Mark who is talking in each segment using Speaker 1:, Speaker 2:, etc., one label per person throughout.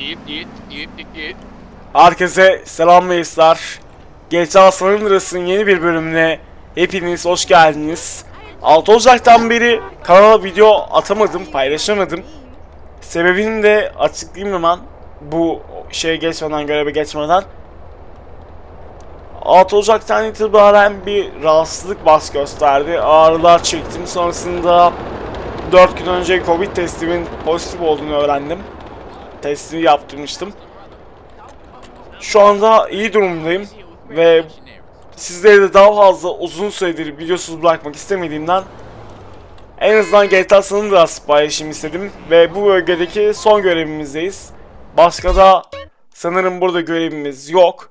Speaker 1: Yiğit, yiğit, yiğit, yiğit.
Speaker 2: Herkese selam ve hisler. GTA San Andreas'ın yeni bir bölümüne hepiniz hoş geldiniz. 6 Ocak'tan beri kanala video atamadım, paylaşamadım. Sebebini de açıklayayım hemen. Bu şeye geçmeden, göreve geçmeden. 6 Ocak'tan itibaren bir rahatsızlık bas gösterdi. Ağrılar çektim. Sonrasında 4 gün önce Covid testimin pozitif olduğunu öğrendim. Testini yaptırmıştım. Şu anda iyi durumdayım ve sizlere de daha fazla uzun süredir videosuz bırakmak istemediğimden en azından GTA San Andreas paylaşayım istedim ve bu bölgedeki son görevimizdeyiz. Başka da sanırım burada görevimiz yok.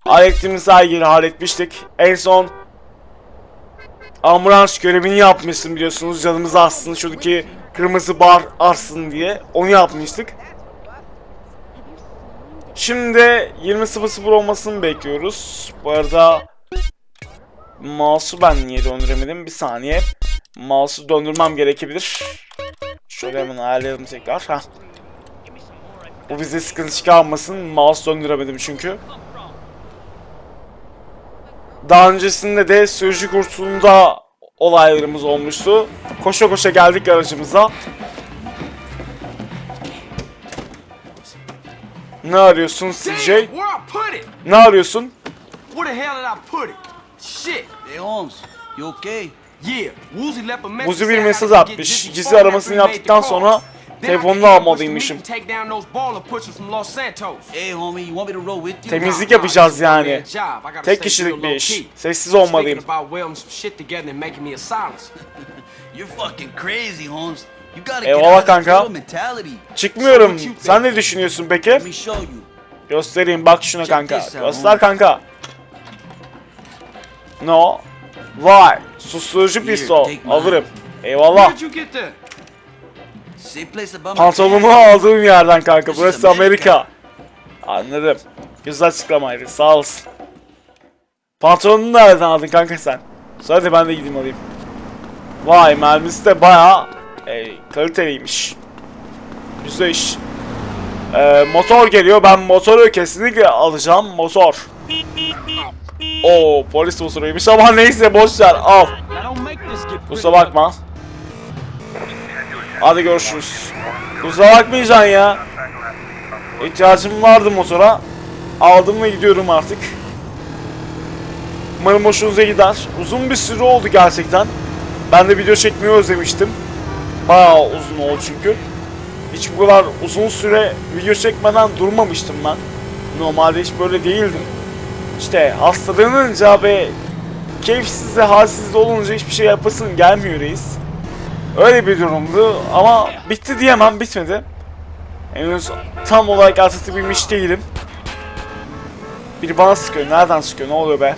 Speaker 2: Hallettiğimiz her yeri halletmiştik. En son ambulans görevini yapmıştım biliyorsunuz canımız aslında şuradaki kırmızı bar arsın diye onu yapmıştık. Şimdi 20.00 olmasını bekliyoruz. Bu arada mouse'u ben niye döndüremedim? Bir saniye. Mouse'u döndürmem gerekebilir. Şöyle hemen ayarlayalım tekrar. Heh. Bu bize sıkıntı çıkarmasın. Mouse döndüremedim çünkü. Daha öncesinde de sürücü kursunda olaylarımız olmuştu. Koşa koşa geldik aracımıza. Ne arıyorsun CJ? Ne arıyorsun? Muzi bir mesaj atmış. Gizli aramasını yaptıktan sonra telefonunu almalıymışım.
Speaker 3: to meet and Take down those baller pushers from Los Santos.
Speaker 4: Hey homie, you want me to roll with you?
Speaker 2: Temizlik yapacağız yani. Tek kişilik bir iş. Sessiz olmalıyım. Eyvallah
Speaker 4: the
Speaker 2: kanka. Çıkmıyorum. Sen ne düşünüyorsun peki? Göstereyim bak şuna kanka. Göster kanka. No. Vay. Susturucu pistol. Alırım. Eyvallah. Pantolonumu
Speaker 4: cat.
Speaker 2: aldığım yerden kanka. Burası
Speaker 4: Amerika.
Speaker 2: Anladım. Güzel açıklamaydı. Sağ olasın. Pantolonunu nereden aldın kanka sen? De ben de gideyim alayım. Vay mermisi de bayağı e, kaliteliymiş. Güzel iş. E, motor geliyor. Ben motoru kesinlikle alacağım. Motor. Oo polis motoruymuş ama neyse boş ver al. Kusura bakma. Hadi görüşürüz. Kusura bakmayacaksın ya. İhtiyacım vardı motora. Aldım ve gidiyorum artık. Umarım hoşunuza gider. Uzun bir süre oldu gerçekten. Ben de video çekmeyi özlemiştim. Bayağı uzun oldu çünkü. Hiç bu kadar uzun süre video çekmeden durmamıştım ben. Normalde hiç böyle değildim. İşte hastalanınca ve keyifsiz ve halsiz olunca hiçbir şey yapasın gelmiyor reis. Öyle bir durumdu ama bitti diyemem bitmedi. Henüz tam olarak atlatıbilmiş değilim. Biri bana sıkıyor. Nereden sıkıyor? Ne oluyor be?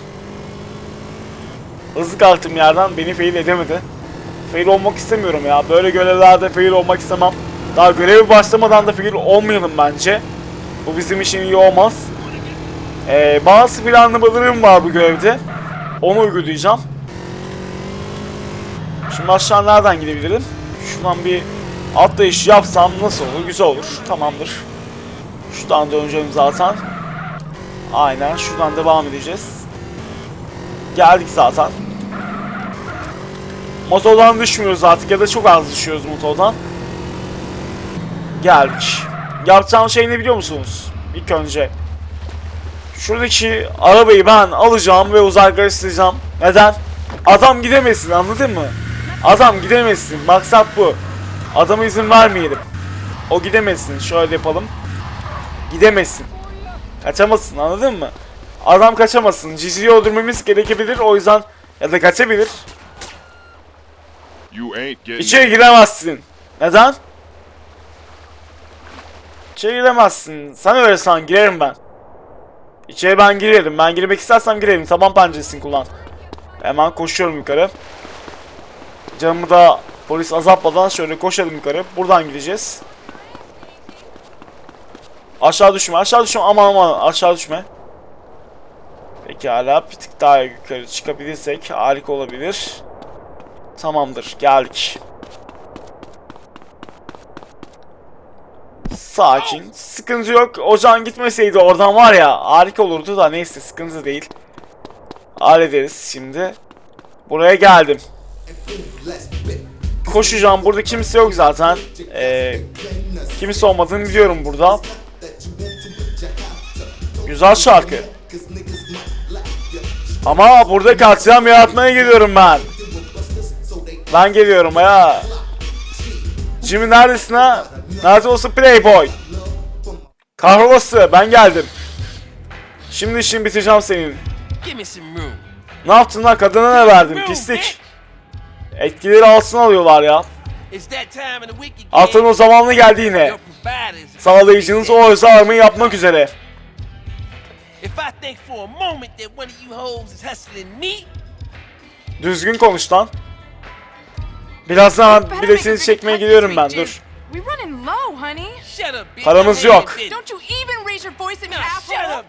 Speaker 2: Hızlı kalktığım yerden beni fail edemedi. Fail olmak istemiyorum ya. Böyle görevlerde fail olmak istemem. Daha görevi başlamadan da fail olmayalım bence. Bu bizim için iyi olmaz. Ee, bazı planlamalarım var bu görevde. Onu uygulayacağım. Şimdi aşağı nereden gidebilirim? Şuradan bir atlayış yapsam nasıl olur? Güzel olur. Tamamdır. Şuradan döneceğim zaten. Aynen şuradan devam edeceğiz. Geldik zaten. Motordan düşmüyoruz artık ya da çok az düşüyoruz motordan. Geldik. Yapacağım şey ne biliyor musunuz? İlk önce Şuradaki arabayı ben alacağım ve uzaklaştıracağım. Neden? Adam gidemesin anladın mı? Adam gidemesin. Maksat bu. Adama izin vermeyelim. O gidemesin. Şöyle yapalım. Gidemesin. Kaçamasın anladın mı? Adam kaçamasın. Cizi'yi öldürmemiz gerekebilir. O yüzden ya da kaçabilir. İçeri giremezsin. Neden? İçeri giremezsin. Sana öyle san girerim ben. İçeri ben girerim. Ben girmek istersem girerim. Taban penceresini kullan. Hemen koşuyorum yukarı. Canımı da polis azaltmadan şöyle koşalım yukarı. Buradan gideceğiz. Aşağı düşme, aşağı düşme. Aman aman aşağı düşme. Pekala bir tık daha yukarı çıkabilirsek harika olabilir. Tamamdır geldik. Sakin. Sıkıntı yok. Ocağın gitmeseydi oradan var ya harika olurdu da neyse sıkıntı değil. Hallederiz şimdi. Buraya geldim. Koşacağım. Burada kimse yok zaten. Ee, kimse olmadığını biliyorum burada. Güzel şarkı. Ama burada katliam yaratmaya geliyorum ben. Ben geliyorum ya. Jimmy neredesin ha? Nerede olsun Playboy? Kahrolası ben geldim. Şimdi işini bitireceğim senin. Ne yaptın lan kadına ne verdin pislik? Etkileri altına alıyorlar ya. Altın o zamanlı geldi yine. Sağlayıcınız o özel armayı yapmak üzere. Düzgün konuş lan. Birazdan biletini çekmeye geliyorum ben dur. Paramız yok.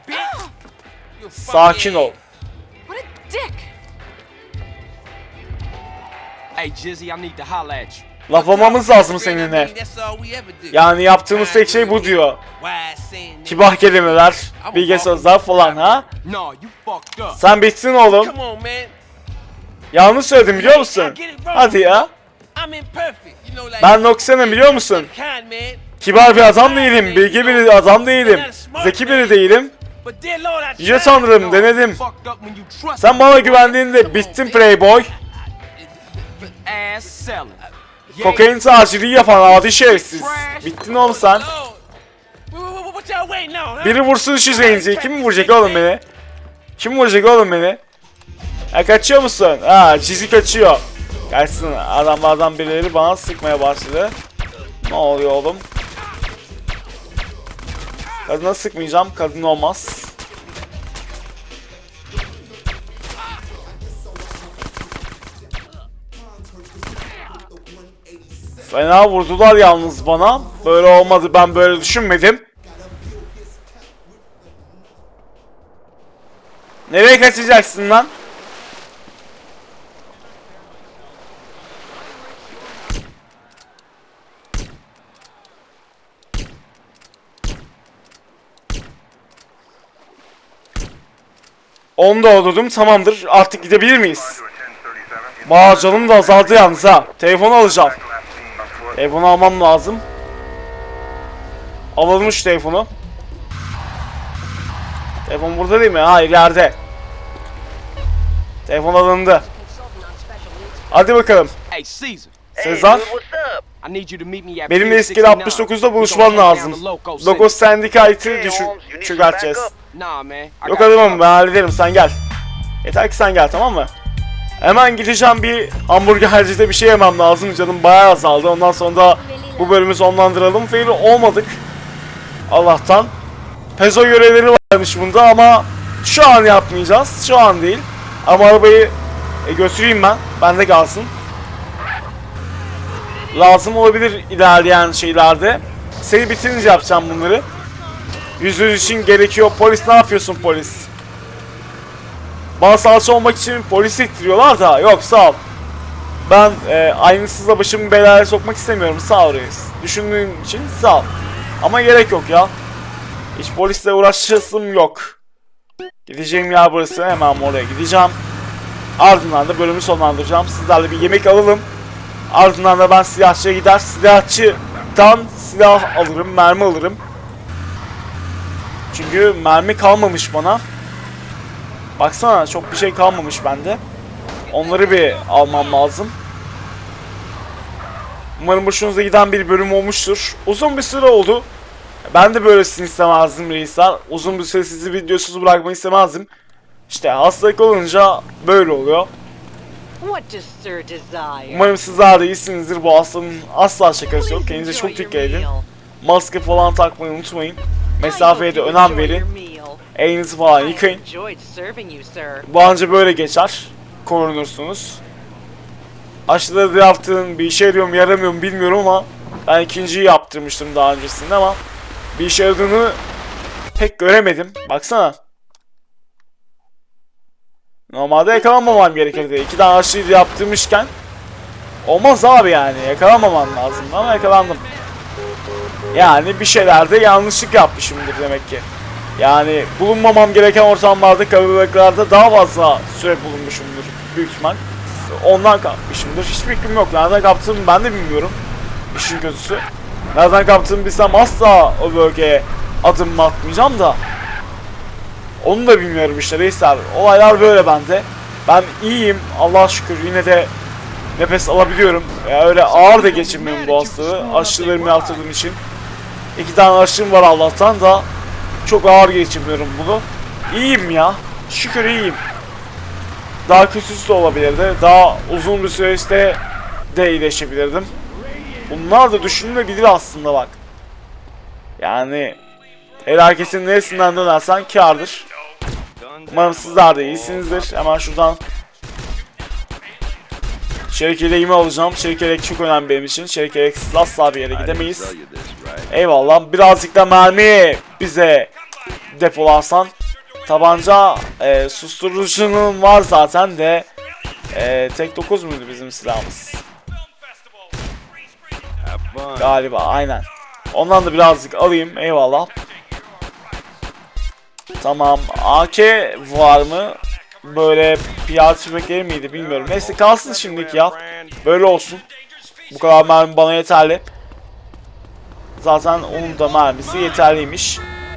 Speaker 2: Sakin ol.
Speaker 1: what a dick.
Speaker 3: Hey, Jizzy, I need to holler at you.
Speaker 2: Laflamamız lazım seninle.
Speaker 3: That's all we ever do.
Speaker 2: Yani yaptığımız tek şey bu diyor. Kibar kelimeler, bilge sözler falan ha.
Speaker 3: No, you fucked up.
Speaker 2: Sen bittin oğlum.
Speaker 3: Come on, man.
Speaker 2: Yanlış söyledim biliyor musun? Hadi ya.
Speaker 3: I'm imperfect. You know, like
Speaker 2: Ben noksanım biliyor musun? Kibar bir adam değilim, bilgi bir adam değilim, zeki biri değilim. Yüce. Tanrım, denedim. Sen bana güvendiğinde bittin Playboy.
Speaker 3: Ass selling.
Speaker 2: Kokain taciriği yapan adi şerefsiz. Bittin oğlum sen. Biri vursun şu zenciyi. Kim vuracak oğlum beni? Kim vuracak oğlum beni? Ha kaçıyor musun? Ha çizi kaçıyor. Kaçsın adamlardan birileri bana sıkmaya başladı. Ne oluyor oğlum? Kadına sıkmayacağım. Kadın olmaz. Fena vurdular yalnız bana. Böyle olmadı ben böyle düşünmedim. Nereye kaçacaksın lan? Onu da öldürdüm tamamdır artık gidebilir miyiz? Aa canım da azaldı yalnız ha. Telefonu alacağım. Telefonu almam lazım. Alalım şu telefonu. Telefon burada değil mi? Hayır yerde. Telefon alındı. Hadi bakalım.
Speaker 3: Hey, Caesar.
Speaker 2: Sezar. Benimle
Speaker 3: 69.
Speaker 2: 69'da buluşman lazım.
Speaker 3: down to Loco City.
Speaker 2: Logo Syndicate düşür çökerteceğiz. Yok adamım ben hallederim sen gel. Yeter ki sen gel tamam mı? Hemen gideceğim bir hamburgercide bir şey yemem lazım. Canım bayağı azaldı. Ondan sonra da bu bölümü sonlandıralım. Fail olmadık. Allah'tan. Pezo görevleri varmış bunda ama şu an yapmayacağız. Şu an değil. Ama arabayı e, götüreyim ben. Bende kalsın. Lazım olabilir ilerleyen şeylerde. Seni bitirince yapacağım bunları. Yüzü için gerekiyor. Polis ne yapıyorsun polis? Bana salça olmak için polis ittiriyorlar da yok sağ ol. Ben e, aynısızla başımı belaya sokmak istemiyorum sağ ol reis. Düşündüğün için sağ ol. Ama gerek yok ya. Hiç polisle uğraşasım yok. Gideceğim yer burası hemen oraya gideceğim. Ardından da bölümü sonlandıracağım. Sizlerle bir yemek alalım. Ardından da ben silahçıya gider. Silahçıdan silah alırım, mermi alırım. Çünkü mermi kalmamış bana. Baksana çok bir şey kalmamış bende. Onları bir almam lazım. Umarım hoşunuza giden bir bölüm olmuştur. Uzun bir süre oldu. Ben de böylesini istemezdim reisler. Uzun bir süre sizi videosuz bırakmayı istemezdim. İşte hastalık olunca böyle oluyor. Umarım sizler de iyisinizdir. Bu hastalığın asla şakası yok. Kendinize çok dikkat edin. Maske falan takmayı unutmayın. Mesafeye de önem verin. Elinizi falan yıkayın. Bu anca böyle geçer. Korunursunuz. Aşıları yaptığın bir işe yarıyor mu yaramıyor mu bilmiyorum ama ben ikinciyi yaptırmıştım daha öncesinde ama bir işe yaradığını pek göremedim. Baksana. Normalde yakalanmamam gerekirdi. İki tane aşıyı yaptırmışken olmaz abi yani. Yakalanmamam lazım ama yakalandım. Yani bir şeylerde yanlışlık yapmışımdır demek ki. Yani bulunmamam gereken ortamlarda, kalabalıklarda daha fazla süre bulunmuşumdur büyük ihtimal. Ondan kapmışımdır. Hiçbir fikrim yok. Nereden kaptığımı ben de bilmiyorum. İşin kötüsü. Nereden kaptığımı bilsem asla o bölgeye adım atmayacağım da. Onu da bilmiyorum işte reisler. Olaylar böyle bende. Ben iyiyim. Allah şükür yine de nefes alabiliyorum. Ya öyle ağır da geçirmiyorum bu hastalığı. Aşılarımı yaptırdığım için. İki tane aşım var Allah'tan da çok ağır geçirmiyorum bunu. İyiyim ya. Şükür iyiyim. Daha kötüsü de olabilirdi. Daha uzun bir süreçte de iyileşebilirdim. Bunlar da düşünülebilir aslında bak. Yani herkesin neresinden dönersen kârdır. Umarım sizler de iyisinizdir. Hemen şuradan Çelik yeleğimi alacağım. Çelik çok önemli benim için. Çelik yeleksiz asla bir yere gidemeyiz. Eyvallah. Birazcık da mermi bize depolarsan. Tabanca e, susturucunun var zaten de e, tek 9 muydu bizim silahımız? Galiba aynen. Ondan da birazcık alayım. Eyvallah. Tamam. AK var mı? Böyle piyade tüfekleri miydi bilmiyorum. Neyse kalsın şimdilik ya. Böyle olsun. Bu kadar mermi bana yeterli. Zaten onun da mermisi yeterliymiş.